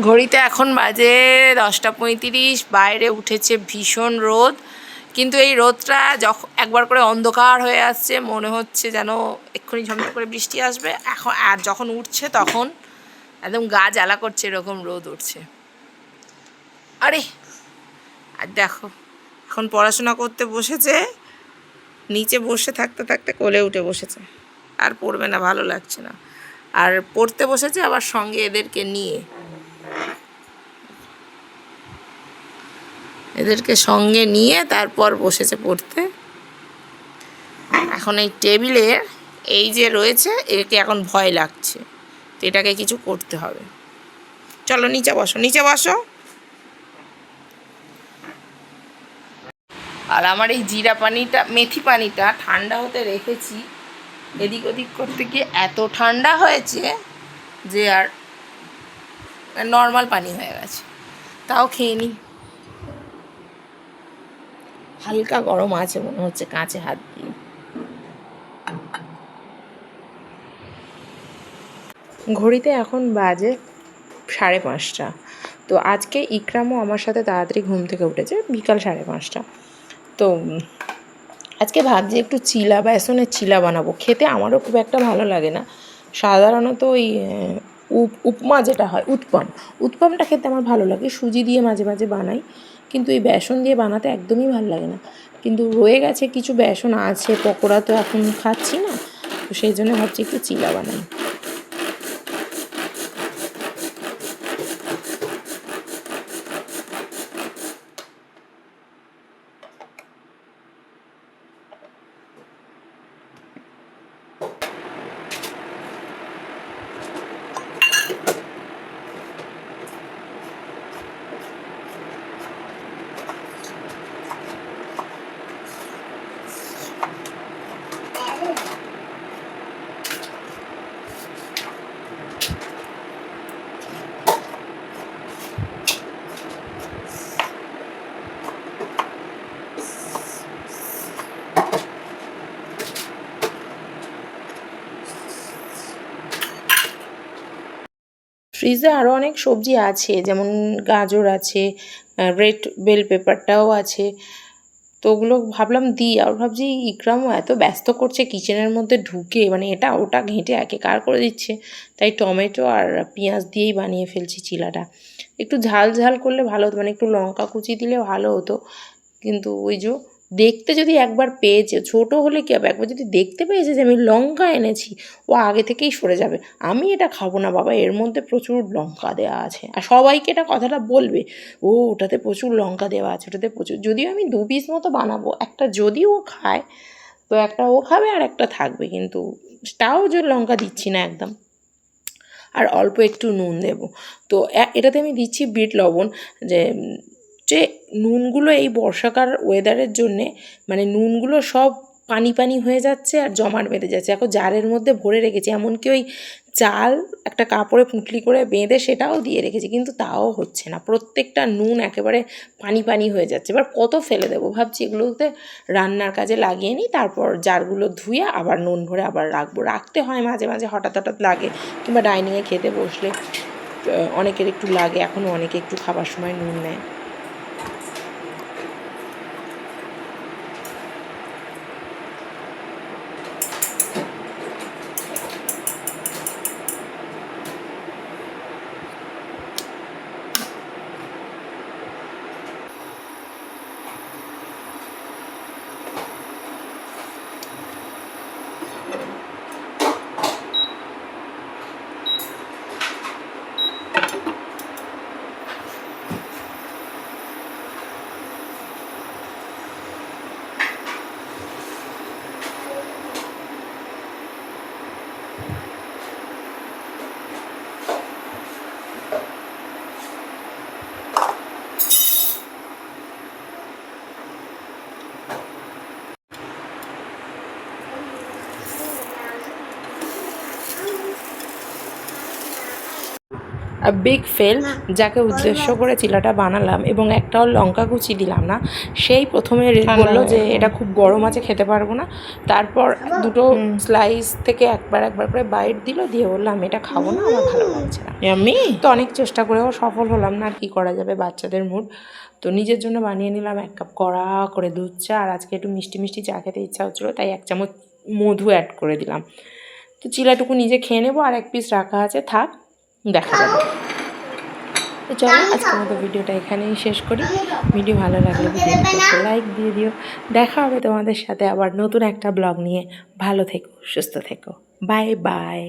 ঘড়িতে এখন বাজে দশটা পঁয়ত্রিশ, বাইরে উঠেছে ভীষণ রোদ। কিন্তু এই রোদটা যখন একবার করে অন্ধকার হয়ে আসছে, মনে হচ্ছে যেন এক্ষুনি ঝমঝম করে বৃষ্টি আসবে। এখন, আর যখন উঠছে তখন একদম গা জ্বালা করছে, এরকম রোদ উঠছে। আরে, আর দেখো, এখন পড়াশোনা করতে বসেছে, নিচে বসে থাকতে থাকতে কোলে উঠে বসেছে। আর পড়বে না, ভালো লাগছে না। আর পড়তে বসেছে আবার সঙ্গে এদেরকে নিয়ে। এদেরকে সঙ্গে নিয়ে তারপর বসেছে পড়তে। এখন এই টেবিলের এই যে রয়েছে, একে এখন ভয় লাগছে। তো এটাকে কিছু করতে হবে। চলো নিচে বসো নিচে বসো। আর আমার এই জিরা পানিটা, মেথি পানিটা ঠান্ডা হতে রেখেছি। এদিক ওদিক করতে গিয়ে এত ঠান্ডা হয়েছে যে আর নর্মাল পানি হয়ে গেছে। তাও খেয়ে নিই হালকা গরম আছে মনে হচ্ছে কাঁচে হাত দিয়ে। ঘড়িতে এখন বাজে সাড়ে পাঁচটা। তো আজকে ইকরামও আমার সাথে তাড়াতাড়ি ঘুম থেকে উঠেছে, বিকাল সাড়ে পাঁচটা। তো আজকে ভাবছি একটু চিলা বেসনের চিলা বানাবো। খেতে আমারও খুব একটা ভালো লাগে না। সাধারণত ওই উপ, উপমা যেটা হয়, উৎপম। উৎপমটা খেতে আমার ভালো লাগে। সুজি দিয়ে মাঝে মাঝে বানাই। কিন্তু এই বেসন দিয়ে বানাতে একদমই ভালো লাগে না। কিন্তু রয়ে গেছে কিছু বেসন, আছে পকোড়া তো এখন খাচ্ছি না, তো সেই জন্য ভাবছি একটু চিলা বানাই। ফ্রিজে আরও অনেক সবজি আছে, যেমন গাজর আছে রেড বেল পেপারটাও আছে। তো ওগুলো ভাবলাম দিই, আর ভাবছি ইকরামও এত ব্যস্ত করছে কিচেনের মধ্যে ঢুকে মানে এটা ওটা ঘেঁটে একেকার করে দিচ্ছে? তাই টমেটো আর পেঁয়াজ দিয়েই বানিয়ে ফেলছি চিলাটা। একটু ঝাল ঝাল করলে ভালো হতো মানে একটু লঙ্কা কুচি দিলে ভালো হতো। কিন্তু ওই যে দেখতে যদি একবার পেয়েছে, ছোটো হলে কী হবে? একবার যদি দেখতে পেয়েছে যে আমি লঙ্কা এনেছি, ও আগে থেকেই সরে যাবে। আমি এটা খাব না বাবা, এর মধ্যে প্রচুর লঙ্কা দেওয়া আছে। আর সবাইকে এটা কথাটা বলবে, ও ওটাতে প্রচুর লঙ্কা দেওয়া আছে, ওটাতে প্রচুর। যদিও আমি দু পিস মতো বানাবো, একটা যদি ও খায়, তো একটা ও খাবে আর একটা থাকবে, কিন্তু তাও যে লঙ্কা দিচ্ছি না একদম। আর অল্প একটু নুন দেব। তো এটাতে আমি দিচ্ছি বিট লবণ, যে যে নুনগুলো এই বর্ষাকার ওয়েদারের জন্যে মানে নুনগুলো সব পানি পানি হয়ে যাচ্ছে আর জমাট বেঁধে যাচ্ছে। এখন জারের মধ্যে ভরে রেখেছি, এমনকি ওই চাল একটা কাপড়ে পুঁটলি করে বেঁধে সেটাও দিয়ে রেখেছি, কিন্তু তাও হচ্ছে না। প্রত্যেকটা নুন একেবারে পানি পানি হয়ে যাচ্ছে। এবার কত ফেলে দেবো ভাবছি, এগুলোতে রান্নার কাজে লাগিয়ে নিই, তারপর জারগুলো ধুয়ে আবার নুন ভরে আবার রাখব। রাখতে হয় মাঝে মাঝে, হঠাৎ হঠাৎ লাগে, কিংবা ডাইনিংয়ে খেতে বসলে অনেকের একটু লাগে এখনও অনেকে একটু খাবার সময় নুন নেয়। বিগ ফেল যাকে উদ্দেশ্য করে চিলাটা বানালাম এবং একটাও লঙ্কা কুচি দিলাম না। সেই প্রথমে বলল যে এটা খুব গরম আছে খেতে পারব না। তারপর দুটো স্লাইস থেকে একবার একবার করে বাইট দিল দিয়ে বললাম এটা খাব না আমার ভালো লাগছে না। ইয়াম্মি তো অনেক চেষ্টা করেও সফল হলাম না আর কি করা যাবে বাচ্চাদের মুড তো নিজের জন্য বানিয়ে নিলাম এক কাপ কড়া করে দুধ চা আর আজকে একটু মিষ্টি মিষ্টি চা খেতে ইচ্ছা হচ্ছিল তাই এক চামচ মধু অ্যাড করে দিলাম। তো চিলাটুকু নিজে খেয়ে নেব আর এক পিস রাখা আছে থাক। দেখা যাবে। তো চলো আজকের মতো ভিডিওটা এখানেই শেষ করি। ভিডিও ভালো লাগলে লাইক দিয়ে দিও। দেখা হবে তোমাদের সাথে আবার নতুন একটা ব্লগ নিয়ে। ভালো থেকো সুস্থ থেকো। Bye bye